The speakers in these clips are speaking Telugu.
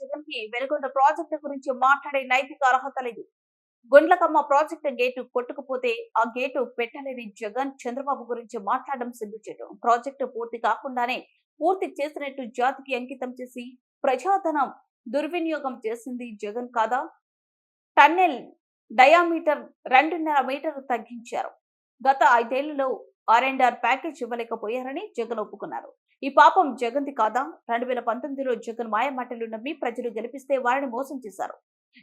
జగన్కి వెలుగొండ ప్రాజెక్టు గురించి మాట్లాడే నైతిక అర్హత లేదు. గుండ్లకమ్మ ప్రాజెక్టు గేటు కొట్టుకుపోతే ఆ గేటు పెట్టలేని జగన్ చంద్రబాబు గురించి మాట్లాడడం సిగ్గుచేటు ప్రాజెక్టు పూర్తి కాకుండానే పూర్తి చేసినట్టు జాతికి అంకితం చేసి ప్రజాధనం దుర్వినియోగం చేసింది జగన్ కాదా? టన్నెల్ డయామీటర్ రెండున్నర మీటర్ తగ్గించారు. గత ఐదేళ్ళలో ఆర్ అండ్ ఆర్ ప్యాకేజ్ ఇవ్వలేకపోయారని జగన్ ఒప్పుకున్నారు. ఈ పాపం జగన్ది కాదా? రెండు వేల పంతొమ్మిదిలో జగన్ మాయమాటలు నమ్మి ప్రజలు గెలిపిస్తే వారిని మోసం చేశారు.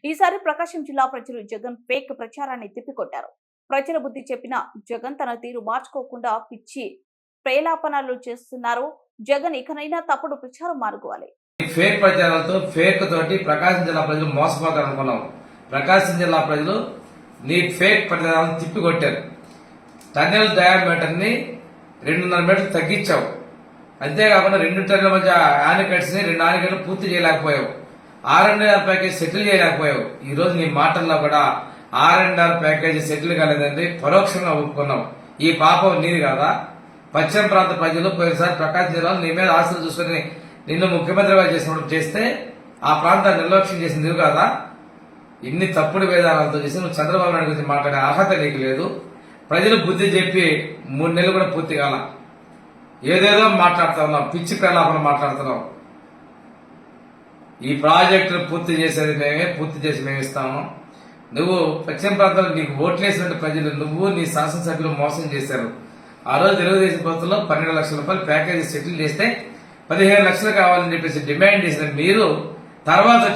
ఈసారి ప్రకాశం జిల్లా ప్రజలు జగన్ ఫేక్ ప్రచారాన్ని తిప్పికొట్టారు. ప్రజల బుద్ధి చెప్పిన జగన్ తన తీరు మార్చుకోకుండా పిచ్చి ప్రేలాపనలు చేస్తున్నారు. జగన్ ఇకనైనా తప్పుడు ప్రచారం మానుకోవాలి. ఫేక్ ప్రచారాలతో ఫేక్ తోటి ప్రకాశం జిల్లా ప్రజలు మోసపోతారు అనుకున్నాం ప్రకాశం జిల్లా ప్రజలు నీ ఫేక్ ప్రచారాలను తిప్పికొట్టారు. టన్నెల్ డయామీటర్ని రెండున్నర మీటర్లు తగ్గించావు. అంతేకాకుండా రెండు టన్నుల మధ్య ఆనకట్స్ని రెండు ఆనికట్లు పూర్తి చేయలేకపోయావు. R and R package settle చేయలేకపోయావు. ఈరోజు నీ మాటల్లో కూడా R and R package settle కాలేదండి పరోక్షంగా ఒప్పుకున్నావు. ఈ పాపం నీది కాదా? పశ్చిమ ప్రాంత ప్రజలు పోయినసారి ప్రకాశం జిల్లాలో నీ మీద ఆశలు చూసుకుని నిన్ను ముఖ్యమంత్రిగా చేసినప్పుడు చేస్తే ఆ ప్రాంతాన్ని నిర్లక్ష్యం చేసింది కాదా? ఇన్ని తప్పుడు వేదాలతో చేసి నువ్వు చంద్రబాబు నాయుడు గురించి మాట్లాడే అర్హత నీకు లేదు. ప్రజలు బుద్ధి చెప్పి మూడు నెలలు కూడా పూర్తి కాల. ఏదేదో మాట్లాడుతూ ఉన్నాం పిచ్చి ప్రలాపన మాట్లాడుతున్నావు ఈ ప్రాజెక్టును పూర్తి చేసేది మేమే పూర్తి చేసి మేము ఇస్తాము. నువ్వు పశ్చిమ ప్రాంతంలో నీకు ఓట్లేసిన ప్రజలు నువ్వు నీ శాసనసభ్యులు మోసం చేశారు. ఆ రోజు తెలుగుదేశం ప్రభుత్వంలో పన్నెండు లక్షల రూపాయలు ప్యాకేజీ సెటిల్ చేస్తే పదిహేను లక్షలు కావాలని చెప్పేసి డిమాండ్ చేసిన మీరు తర్వాత